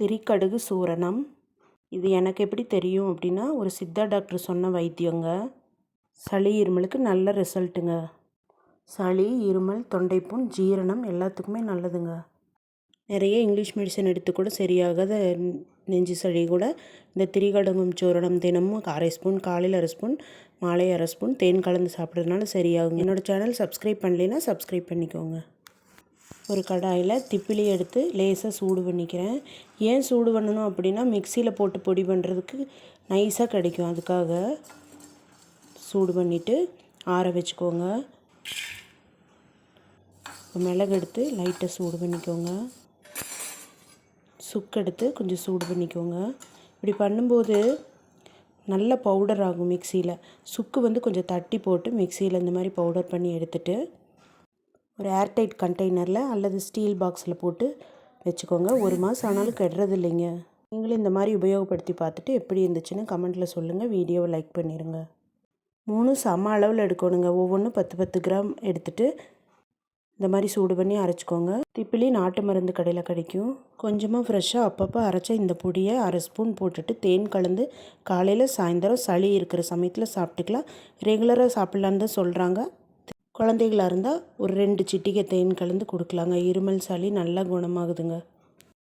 திரிக்கடுகு சூரணம். இது எனக்கு எப்படி தெரியும் அப்படின்னா ஒரு சித்தா டாக்டர் சொன்ன வைத்தியங்க. சளி இருமலுக்கு நல்ல ரிசல்ட்டுங்க. சளி இருமல் தொண்டைப்புண் ஜீரணம் எல்லாத்துக்குமே நல்லதுங்க. நிறைய இங்கிலீஷ் மெடிசன் எடுத்து கூட சரியாகாத நெஞ்சு சளி கூட இந்த திரிகடகம் சூரணம் தினமும் அரை ஸ்பூன் காலையில் அரை ஸ்பூன் மாலை அரை ஸ்பூன் தேன் கலந்து சாப்பிட்றதுனால சரியாகுங்க. என்னோடய சேனல் சப்ஸ்கிரைப் பண்ணலைன்னா சப்ஸ்கிரைப் பண்ணிக்கோங்க. ஒரு கடாயில் திப்பிலி எடுத்து லேசாக சூடு பண்ணிக்கிறேன். ஏன் சூடு பண்ணணும் அப்படின்னா மிக்சியில் போட்டு பொடி பண்ணுறதுக்கு நைஸாக கிடைக்கும். அதுக்காக சூடு பண்ணிவிட்டு ஆற வச்சுக்கோங்க. மிளகு எடுத்து லைட்டாக சூடு பண்ணிக்கோங்க. சுக்கு எடுத்து கொஞ்சம் சூடு பண்ணிக்கோங்க. இப்படி பண்ணும்போது நல்ல பவுடர் ஆகும் மிக்சியில். சுக்கு வந்து கொஞ்சம் தட்டி போட்டு மிக்சியில் இந்த மாதிரி பவுடர் பண்ணி எடுத்துகிட்டு ஒரு ஏர்டைட் கண்டெய்னரில் அல்லது ஸ்டீல் பாக்ஸில் போட்டு வச்சுக்கோங்க. ஒரு மாதம் ஆனாலும் கெடுறது இல்லைங்க. நீங்களும் இந்த மாதிரி உபயோகப்படுத்தி பார்த்துட்டு எப்படி இருந்துச்சுன்னு கமெண்ட்டில் சொல்லுங்கள் வீடியோவை லைக் பண்ணிடுங்க மூணு சம அளவில் எடுக்கணுங்க. ஒவ்வொன்றும் பத்து பத்து கிராம் எடுத்துகிட்டு இந்த மாதிரி சூடு பண்ணி அரைச்சிக்கோங்க. திப்பிலி நாட்டு மருந்து கடையில் கிடைக்கும். கொஞ்சமாக ஃப்ரெஷ்ஷாக அப்பப்போ அரைச்ச இந்த பொடியை அரை ஸ்பூன் போட்டுட்டு தேன் கலந்து காலையில் சாயந்தரம் சளி இருக்கிற சமயத்தில் சாப்பிட்டுக்கலாம். ரெகுலராக சாப்பிட்லான்னு தான் சொல்கிறாங்க குழந்தைகளாக இருந்தால் ஒரு ரெண்டு சிட்டிகை தேன் கலந்து கொடுக்கலாங்க. இருமல் சளி நல்லா குணமாகுதுங்க.